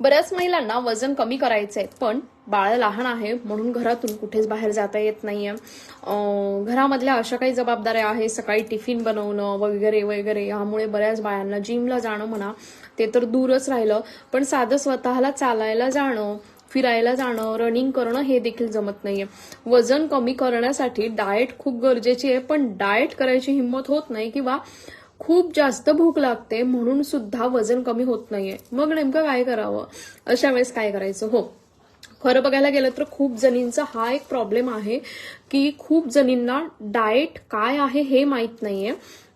बऱ्याच महिलांना वजन कमी करायचं आहे पण बाळ लहान आहे म्हणून घरातून कुठेच बाहेर जाता येत नाहीये. घरामधल्या अशा काही जबाबदाऱ्या आहे सकाळी टिफिन बनवणं वगैरे वगैरे यामुळे बऱ्याच बायांना जिमला जाणं म्हणा ते तर दूरच राहिलं. पण साधं स्वतःला चालायला जाणं फिरायला जाणं रनिंग करणं हे देखील जमत नाहीये. वजन कमी करण्यासाठी डाएट खूप गरजेची आहे पण डाएट करायची हिंमत होत नाही किंवा खूप जास्त भूक लागते म्हणून सुद्धा वजन कमी होत नाहीये. मग नेमकं काय करावं? अशा वेळेस काय करायचं? हो. खरं बघायला गेलं तर खूप जणींचा हा एक प्रॉब्लेम आहे की खूप जणींना डाएट काय आहे हे माहीत नाहीये.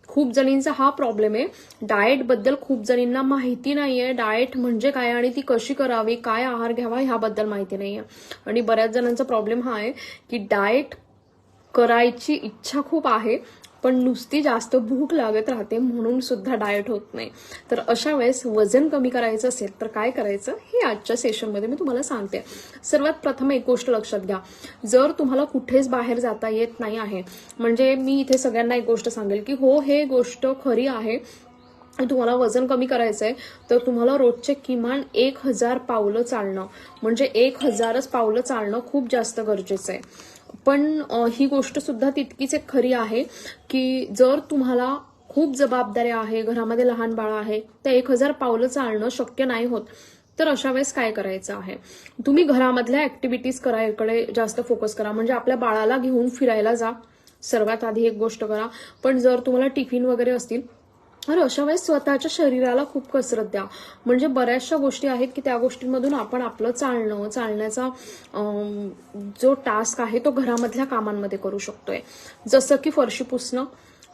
खूप जणींचा हा प्रॉब्लेम आहे. डाएटबद्दल खूप जणींना माहिती नाहीये. डाएट म्हणजे काय आणि ती कशी करावी काय आहार घ्यावा ह्याबद्दल माहिती नाहीये. आणि बऱ्याच जणांचा प्रॉब्लेम हा आहे की डाएट करायची इच्छा खूप आहे पण नुसती जास्त भूक लागत राहते म्हणून सुद्धा डाएट होत नाही. तर अशा वेळेस वजन कमी करायचं असेल तर काय करायचं? हे आजच्या सेशनमध्ये मी तुम्हाला सांगते. सर्वात प्रथम एक गोष्ट लक्षात घ्या. जर तुम्हाला कुठेच बाहेर जाता येत नाही आहे म्हणजे मी इथे सगळ्यांना एक गोष्ट सांगेल की हो हे गोष्ट खरी आहे. तुम्हाला वजन कमी करायचं आहे तर तुम्हाला रोजचे किमान एक हजार पावलं चालणं म्हणजे एक हजारच पावलं चालणं खूप जास्त गरजेचं आहे पण ही गोष्ट सुद्धा तितकीच एक खरी आहे की जर तुम्हाला खूप जबाबदाऱ्या आहे घरामध्ये लहान बाळ आहे तर एक हजार पावलं चालणं शक्य नाही होत. तर अशा वेळेस काय करायचं आहे? तुम्ही घरामधल्या ऍक्टिव्हिटीज करायकडे जास्त फोकस करा. म्हणजे आपल्या बाळाला घेऊन फिरायला जा. सर्वात आधी एक गोष्ट करा. पण जर तुम्हाला टिफिन वगैरे असतील तर अशा वेळेस स्वतःच्या शरीराला खूप कसरत द्या. म्हणजे बऱ्याचशा गोष्टी आहेत की त्या गोष्टींमधून आपण आपलं चालणं चालण्याचा जो टास्क आहे तो घरामधल्या कामांमध्ये करू शकतोय. जसं की फरशी पुसणं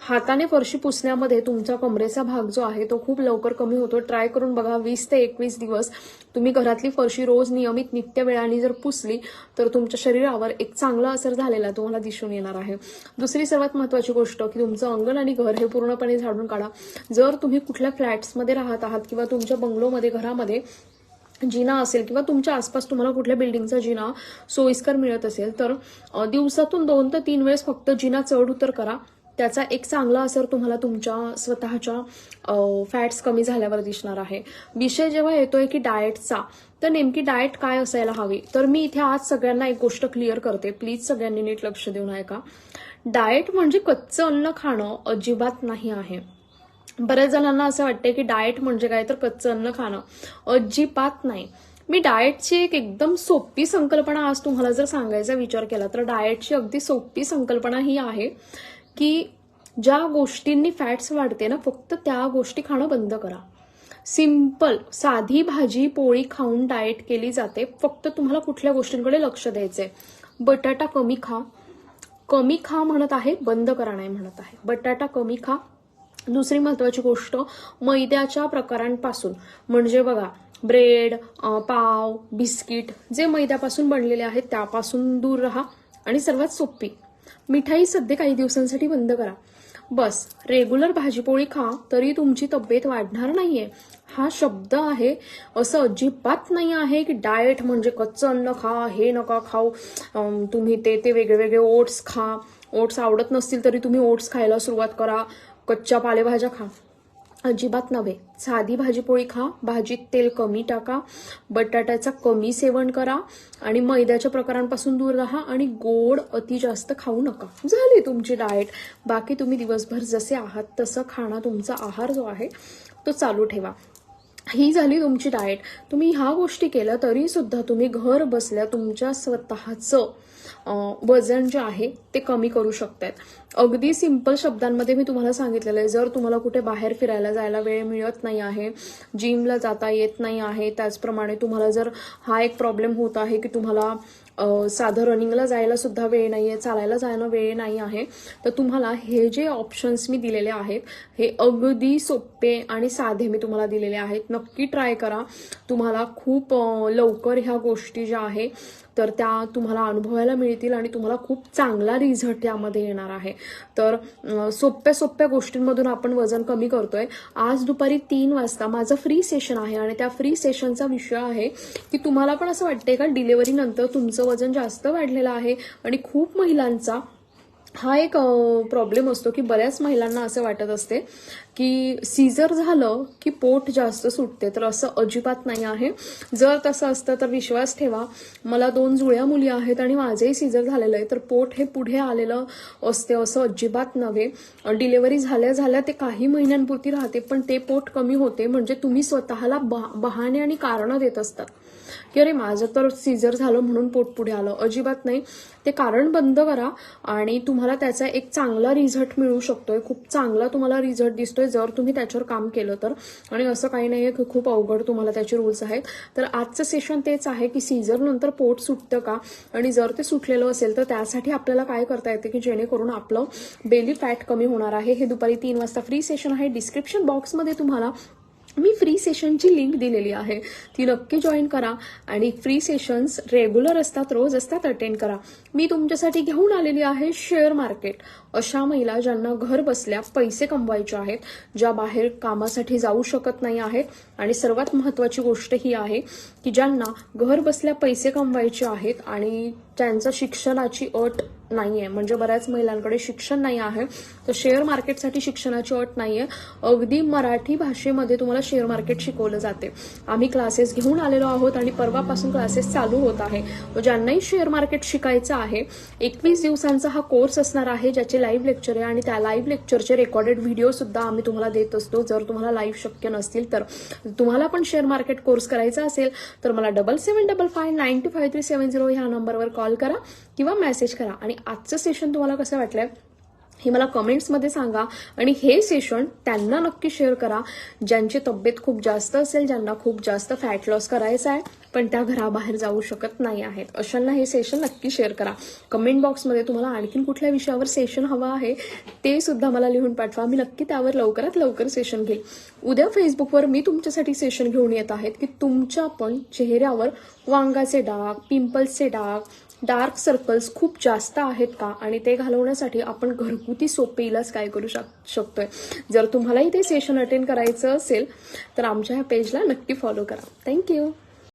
हाताने फरशी पुसण्यामध्ये तुमचा कमरेचा भाग जो आहे तो खूप लवकर कमी होतो. ट्राय करून बघा वीस ते एकवीस दिवस तुम्ही घरातली फरशी रोज नियमित नित्य वेळाने जर पुसली तर तुमच्या शरीरावर एक चांगला असर झालेला तुम्हाला दिसून येणार आहे. दुसरी सर्वात महत्वाची गोष्ट की तुमचं अंगण आणि घर हे पूर्णपणे झाडून काढा. जर तुम्ही कुठल्या फ्लॅट्समध्ये राहत आहात किंवा तुमच्या बंगलोमध्ये घरामध्ये जिना असेल किंवा तुमच्या आसपास तुम्हाला कुठल्या बिल्डिंगचा जिना सोयीस्कर मिळत असेल तर दिवसातून दोन ते तीन वेळेस फक्त जिना चढ उतर करा. त्याचा एक चांगला असर तुम्हाला तुमच्या स्वतःच्या फॅट्स कमी झाल्यावर दिसणार आहे. विषय जेव्हा येतोय की डाएटचा तर नेमकी डाएट काय असायला हवी? तर मी इथे आज सगळ्यांना एक गोष्ट क्लिअर करते. प्लीज सगळ्यांनी नीट लक्ष देऊन ऐका. डाएट म्हणजे कच्चं अन्न खाणं अजिबात नाही आहे. बऱ्याच जणांना असं वाटतं की डाएट म्हणजे काय? तर कच्चं अन्न खाणं अजिबात नाही. मी डाएटची एक एकदम सोपी संकल्पना आज तुम्हाला जर सांगायचा विचार केला तर डाएटची अगदी सोपी संकल्पना ही आहे की ज्या गोष्टींनी फॅट्स वाढते ना फक्त त्या गोष्टी खाणं बंद करा. सिंपल साधी भाजी पोळी खाऊन डाएट केली जाते. फक्त तुम्हाला कुठल्या गोष्टींकडे लक्ष द्यायचंय. बटाटा कमी खा. कमी खा म्हणत आहे बंद करा नाही म्हणत आहे. बटाटा कमी खा. दुसरी महत्वाची गोष्ट मैद्याच्या प्रकारांपासून. म्हणजे बघा ब्रेड पाव बिस्किट जे मैद्यापासून बनलेले आहेत त्यापासून दूर राहा आणि सर्वात सोपी. मिठाई सध्या काही दिवसांसाठी बंद करा. बस रेग्युलर भाजीपोळी खा तरी तुमची तब्येत वाढणार नाहीये. हा शब्द आहे असं अजिबात नाही आहे की डाएट म्हणजे कच्चं अन्न खा हे नका खाऊ. तुम्ही ते ते वेगळे वेगळे ओट्स खा. ओट्स आवडत नसतील तरी तुम्ही ओट्स खायला सुरुवात करा. कच्च्या पालेभाज्या खा. अजिबात नव्हे. साधी भाजीपोळी खा भाजीत तेल कमी टाका बटाट्याचा कमी सेवन करा आणि मैद्याच्या प्रकारांपासून दूर राहा आणि गोड अति जास्त खाऊ नका. झाली तुमची डाएट. बाकी तुम्ही दिवसभर जसे आहात तसं खाणं. तुमचा आहार जो आहे तो चालू ठेवा. ही झाली तुमची डाएट. तुम्ही ह्या गोष्टी केल्या तरी सुद्धा तुम्ही घर बसल्या तुमच्या स्वतःचं वजन जे आहे ते कमी करू शकतात अगदी सिंपल शब्दांमध्ये मी तुम्हाला सांगितलेलं आहे जर तुम्हाला कुठे बाहेर फिरायला जायला वेळ मिळत नाही आहे जिमला जाता येत नाही आहे त्याचप्रमाणे तुम्हाला जर हा एक प्रॉब्लेम होत आहे की तुम्हाला साधं रनिंगला जायला सुद्धा वेळ आहे चालायला जायला वेळ नाही आहे. तर तुम्हाला हे जे ऑप्शन्स मी दिलेले आहेत हे अगदी सोपे आणि साधे मी तुम्हाला दिलेले आहेत. नक्की ट्राय करा. तुम्हाला खूप लवकर ह्या गोष्टी ज्या आहे तर त्या तुम्हाला अनुभवायला मिळतील आणि तुम्हाला खूप चांगला रिझल्ट यामध्ये येणार आहे. तर सोप्या सोप्या गोष्टींमधून आपण वजन कमी करतोय. आज दुपारी तीन वाजता माझं फ्री सेशन आहे आणि त्या फ्री सेशनचा विषय आहे की तुम्हाला पण असं वाटतंय का डिलिव्हरी नंतर तुमचं वजन जास्त वाढलेलं आहे आणि खूप महिलांचा हा एक प्रॉब्लेम असतो की बऱ्याच महिलांना असं वाटत असते. की सीझर झालं की पोट जास्त सुटते तर असं अजिबात नाही आहे. जर तसं असतं तर विश्वास ठेवा. मला दोन जुळ्या मुली आहेत आणि माझेही सीझर झालेलं आहे तर पोट हे पुढे आलेलं असते असं अजिबात नव्हे. डिलेवरी झाल्या झाल्या ते काही महिन्यांपुरती राहते पण ते पोट कमी होते म्हणजे तुम्ही स्वतःला बहाणे आणि कारणं देत असतात. की अरे माझं तर सीझर झालं म्हणून पोट पुढे आलं. अजिबात नाही. ते कारण बंद करा आणि तुम्हाला त्याचा एक चांगला रिझल्ट मिळू शकतोय. खूप चांगला तुम्हाला रिझल्ट दिसतो दिसतोय जर तुम्ही त्याच्यावर काम केलं तर. आणि असं काही नाही की खूप अवघड तुम्हाला त्याचे रूल्स आहेत. तर आजचं सेशन तेच आहे की सीझर नंतर पोट सुटतं का? आणि जर ते सुटलेलं असेल तर त्यासाठी आपल्याला काय करता येते की जेणेकरून आपलं बेली फॅट कमी होणार आहे. हे दुपारी तीन वाजता फ्री सेशन आहे. डिस्क्रिप्शन बॉक्समध्ये तुम्हाला मी फ्री सेशनची लिंक दिलेली आहे. ती नक्की जॉईन करा आणि फ्री सेशन्स रेग्युलर असतात रोज असतात अटेंड करा. मी तुमच्यासाठी घेऊन आलेली आहे शेअर मार्केट अशा महिला ज्यांना घर बसल्या पैसे कमवायचे आहेत ज्या बाहेर कामासाठी जाऊ शकत नाही आहेत. आणि सर्वात महत्वाची गोष्ट ही आहे की ज्यांना घर बसल्या पैसे कमवायचे आहेत आणि त्यांचं शिक्षणाची अट नाहीये. म्हणजे बऱ्याच महिलांकडे शिक्षण नाही आहे. तर शेअर मार्केटसाठी शिक्षणाची अट नाहीये. अगदी मराठी भाषेमध्ये तुम्हाला शेअर मार्केट शिकवलं जाते. आम्ही क्लासेस घेऊन आलेलो आहोत आणि परवापासून क्लासेस चालू होत आहे. ज्यांनाही शेअर मार्केट शिकायचं आहे एकवीस दिवसांचा हा कोर्स असणार आहे ज्याचे लाईव्ह लेक्चर आहे आणि त्या लाईव्ह लेक्चरचे रेकॉर्डेड व्हिडिओ सुद्धा आम्ही तुम्हाला देत असतो. जर तुम्हाला लाईव्ह शक्य नसतील तर तुम्हाला पण शेअर मार्केट कोर्स करायचा असेल तर मला double seven double five nine two five three seven zero ह्या नंबरवर कॉल करा. किंवा मेसेज करा. आणि आजचं सेशन तुम्हाला कसं वाटलंय हे मला कमेंट्समध्ये सांगा. आणि हे सेशन त्यांना नक्की शेअर करा. ज्यांची तब्येत खूप जास्त असेल ज्यांना खूप जास्त फॅट लॉस करायचा आहे पण त्या घराबाहेर जाऊ शकत नाही आहेत. अशांना हे सेशन नक्की शेअर करा. कमेंट बॉक्समध्ये तुम्हाला आणखीन कुठल्या विषयावर सेशन हवं आहे ते सुद्धा मला लिहून पाठवा. मी नक्की त्यावर लवकरात लवकर सेशन घेईल. उद्या फेसबुकवर मी तुमच्यासाठी सेशन घेऊन येत आहेत की तुमच्या पण चेहऱ्यावर वांगाचे डाग पिंपल्सचे डाग डार्क सर्कल्स खूप जास्त आहेत का? आणि ते घालवण्यासाठी आपण घरगुती सोपे इलाज काय करू शक शकतोय? जर तुम्हालाही ते सेशन अटेंड करायचं असेल तर आमच्या ह्या पेजला नक्की फॉलो करा. थँक्यू